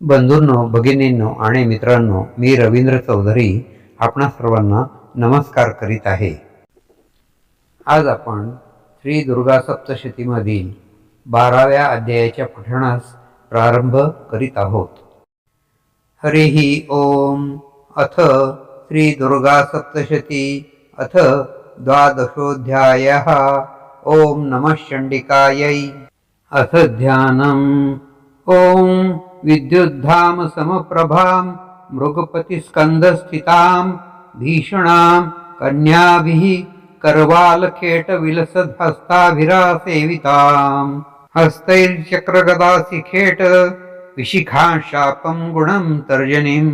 बंधूंनो भगिनींनो आणि मित्रांनो मी रवींद्र चौधरी आपणा सर्वांना नमस्कार करीत आहे. आज आपण श्री दुर्गा सप्तशतीमधील बाराव्या अध्यायाच्या पठणास प्रारंभ करीत आहोत. हरिः ओम अथ श्री दुर्गा सप्तशती अथ द्वादशोध्याय ओम नमः चण्डिकायै. अथ ध्यानम्. ओम विद्युद्धाम समप्रभाम् मृगपतिस्कन्धस्थिताम् भीषणाम् कन्याभिः करवालखेटविलसद्हस्ताभिरासेविताम्। विलसद् हस्ताभिरा सेविताम् हस्तैर्चक्रगदासि खेट विशिखा शापम् गुणम् तर्जनीम्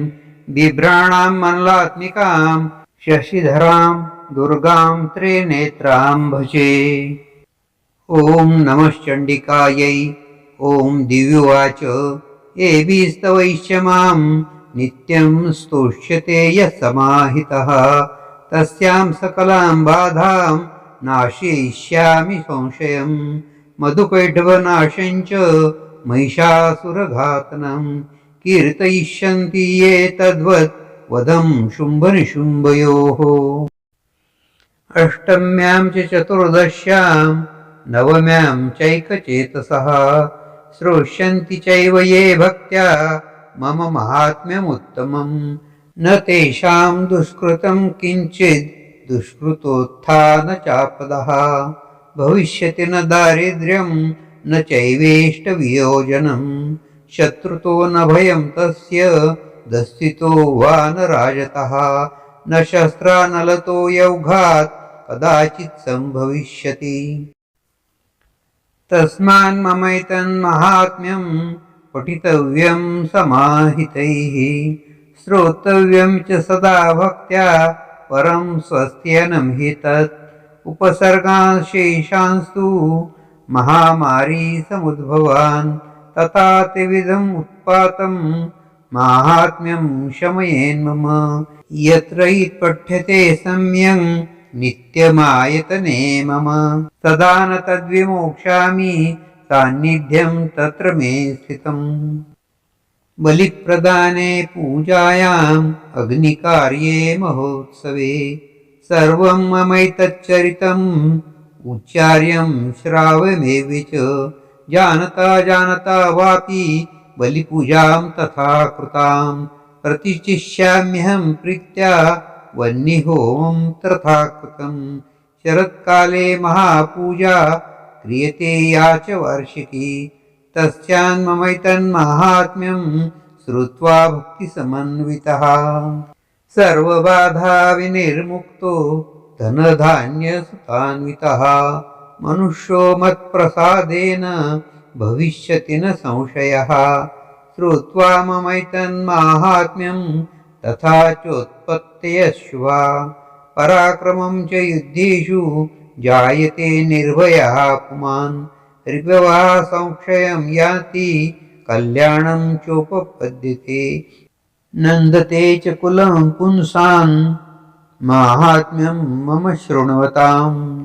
बिभ्राणाम् मन्लात्मिकाम् शशिधराम् दुर्गाम् त्रे भजे। ॐ नमश्चण्डिकायै ॐ दिव्युवाच। एभिस्तवैश्च मां नित्यं स्तोष्यते यः समाहितः तस्यां सकलां बाधां नाशयिष्यामि संशयं। मधुकैढवनाशं च महिषासुरघातनं। कीर्तयिष्यन्ति ये तद्वत् वदं शुम्भनिशुम्भयोः। अष्टम्यां च चतुर्दश्यां नवम्यां चैकचेतसः। श्रोष्यन्ति चैव ये भक्त्या। मम महात्म्यमुत्तमम्। न तेषां दुष्कृतं किञ्चित् दुष्कृतोत्थान चापदः। भविष्यति न दारिद्र्यं न चैवेष्टवियोजनं शत्रुतो न भयं तस्य। दस्थितो वा न राजतः। न शस्त्रानलतो यौघात्। कदाचित् सम्भविष्यति। तस्मान्ममैतन्महात्म्यं पठितव्यं समाहितैः। श्रोतव्यं च सदा भक्त्या परं स्वस्त्यनं हि तत्। उपसर्गाशेषांस्तु महामारी समुद्भवान्। तथा त्रिविधम् उत्पातं माहात्म्यं शमयेन्मम यत्र हि पठ्यते सम्यङ् नित्यमायतने मम। तदा न तद्विमोक्षामि सान्निध्यं तत्र मे स्थितम्। बलिप्रदाने पूजायाम् अग्निकार्ये महोत्सवे सर्वं ममैतच्चरितम्। उच्चार्यं श्रावमेव च जानता जानता वापि बलिपूजां तथा कृतां प्रतिष्ठिष्याम्यहं प्रीत्या वह्निहोमं तथा कृतं शरत्काले महापूजा क्रियते या च वार्षिकी। तस्यान्ममैतन्माहात्म्यं श्रुत्वा भक्तिसमन्वितः। सर्वबाधा विनिर्मुक्तो धनधान्यसुतान्वितः। मनुष्यो मत्प्रसादेन भविष्यति न संशयः। श्रुत्वा ममैतन्माहात्म्यं तथा चोत्पत्तयश्वा पराक्रमं च युद्धेषु जायते निर्भयः पुमान् ऋग्वः संक्षयं याति कल्याणं चोपपद्यते। नन्दते च कुलं पुंसान् माहात्म्यं मम शृण्वताम्।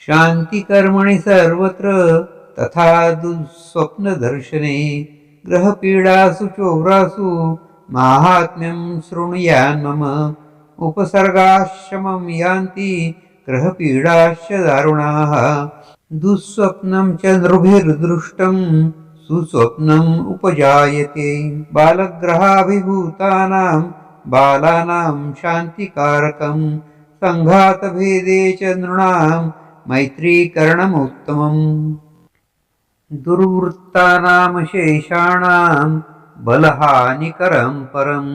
शान्तिकर्मणि सर्वत्र तथा दुःस्वप्नदर्शने। ग्रहपीडासु चोरासु माहात्म्यं शृणुयान्मम उपसर्गाश्रमं यान्ति ग्रहपीडाश्च दारुणाः। दुःस्वप्नं च नृभिर्दृष्टं सुस्वप्नम् उपजायते। बालग्रहाभिभूतानां बालानां शान्तिकारकं सङ्घातभेदे च नृणां मैत्रीकरणमुत्तमम्। दुर्वृत्तानां शेषाणां बलहानिकरं परं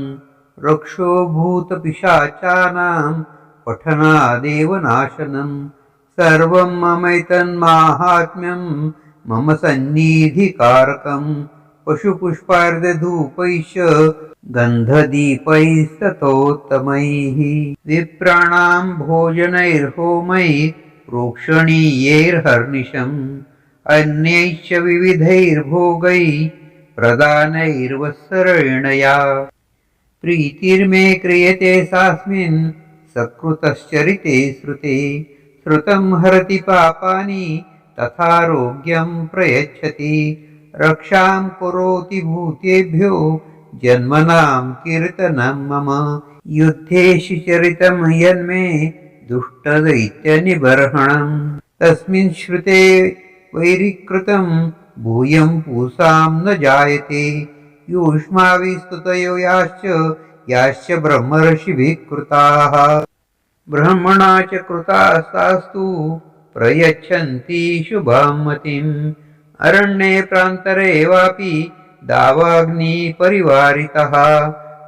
रक्षोभूतपिशाचानां पठनादेव नाशनं सर्वं ममैतन्माहात्म्यं मम सन्निधिकारकं पशुपुष्पार्धधूपैश्च गन्धदीपैस्ततोत्तमैः विप्राणां भोजनैर्होमै प्रोक्षणीयैर्हर्निशम् अन्यैश्च विविधैर्भोगैः प्रदानैर्वत्सरेणया प्रीतिर्मे क्रियते सास्मिन् सकृतश्चरिते श्रुते। श्रुतं हरति पापानि तथारोग्यं प्रयच्छति। रक्षां करोति भूतेभ्यो जन्मनां कीर्तनं मम। युद्धेषु चरितं यन्मे दुष्टदैत्यनिबर्हणम्। तस्मिन् श्रुते वैरीकृतं भूयं पूसां न जायते। युष्माविस्तुतयो याश्च याश्च ब्रह्मर्षिभिः कृताः। ब्रह्मणा च कृतास्तास्तु प्रयच्छन्ति शुभां मतिम् अरण्ये प्रान्तरे वापि दावाग्निपरिवारितः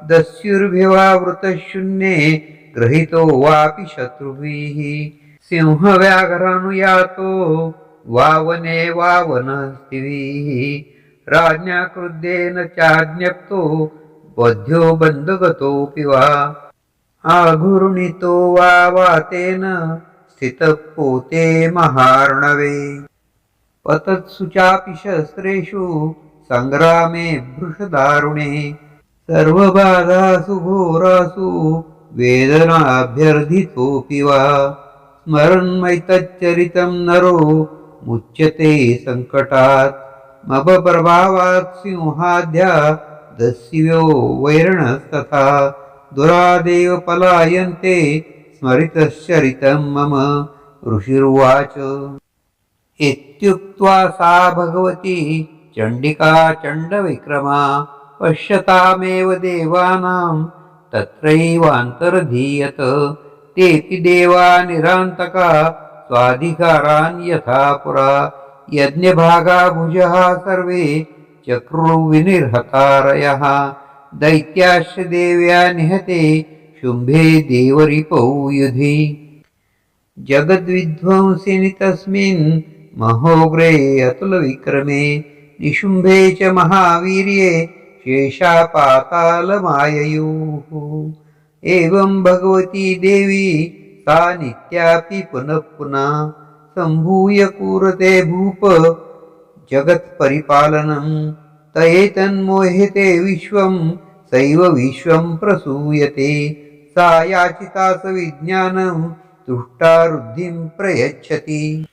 दस्युर्भिवावृतशून्ये गृहीतो वापि शत्रुभिः। सिंहव्याघ्रानुयातो वावने वावनस्तिभिः राज्ञा क्रुद्धेन चाज्ञप्तो बध्यो बन्धगतोऽपि वा आघूर्णितो वा वातेन स्थितः पोते महार्णवे. पतत्सुचापि शस्त्रेषु सङ्ग्रामे भृषदारुणे सर्वबाधासु घोरासु वेदनाभ्यर्थितोऽपि वा स्मरन्मैतच्चरितं नरो मुच्यते सङ्कटात् मपप्रभावात् सिंहाद्या दस्यो वैरणस्तथा। दुरादेव पलायन्ते स्मरितश्चरितं मम ऋषिर्वाच। इत्युक्त्वा सा भगवती चण्डिका चण्डविक्रमा पश्यतामेव देवानां तत्रैवान्तर्धीयत। तेऽपि देवा निरान्तका स्वाधिकारान् यथा पुरा। यज्ञभागा भुजः सर्वे चक्रुर्विनिर्हतारयः दैत्याश्च देव्या निहते शुम्भे देवरिपौ युधि। जगद्विध्वंसिनि तस्मिन् महोग्रे अतुलविक्रमे। निशुम्भे च महावीर्ये शेषापातालमाययुः। एवं भगवती देवी सा नित्यापि पुनः पुनः सम्भूय कुरुते भूप जगत्परिपालनं तयेतन्मोहिते विश्वं सैव विश्वं प्रसूयते। सा याचिता स विज्ञानं तुष्टारुद्धिं प्रयच्छति।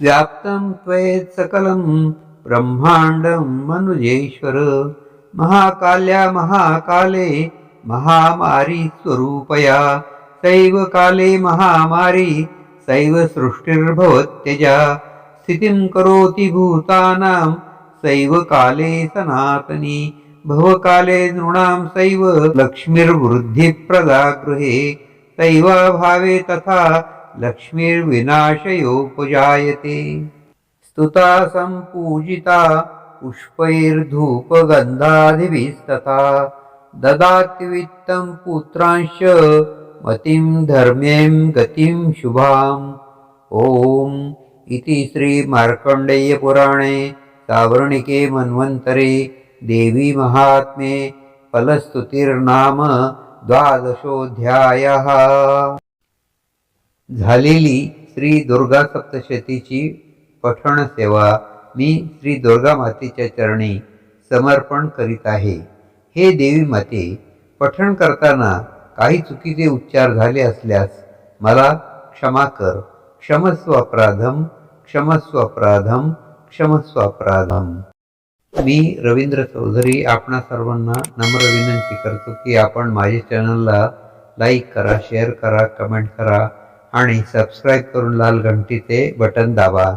व्याप्तं त्वयेत् सकलं ब्रह्माण्डं मनुजेश्वर। महाकाल्या महाकाले महामारी स्वरूपया सैव काले महामारी सैव सृष्टिर्भवत्यजा स्थितिं करोति भूतानां सैव काले सनातनी। भवकाले नृणां सैव लक्ष्मीर्वृद्धिप्रदा गृहे सैवाभावे तथा लक्ष्मीर्विनाशयोपजायते। स्तुता सम्पूजिता पुष्पैर्धूपगन्धादिभिस्तथा। ददाति वित्तं पुत्रांश मतिं धर्म्यं गतिं शुभाम्। ॐ इति श्रीमार्कण्डेयपुराणे सावर्णिके मन्वन्तरे देवीमहात्म्ये फलस्तुतिर्नाम द्वादशोऽध्यायः। झालेली श्री दुर्गा सप्तशतीची पठण सेवा मी श्री दुर्गा मातेच्या चरणी समर्पण करीत आहे. हे देवी माते पठण करताना काही चुकीचे उच्चार झाले असल्यास मला क्षमा कर. क्षमस्व अपराधम क्षमस्व अपराधम क्षमस्व अपराधम मी रवींद्र चौधरी आपणा सर्वांना नम्र विनंती करतो की आपण माझ्या चॅनलला लाईक करा शेअर करा कमेंट करा आणि सबस्क्राईब करून लाल घंटीचे बटन दाबा.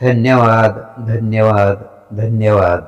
धन्यवाद धन्यवाद धन्यवाद.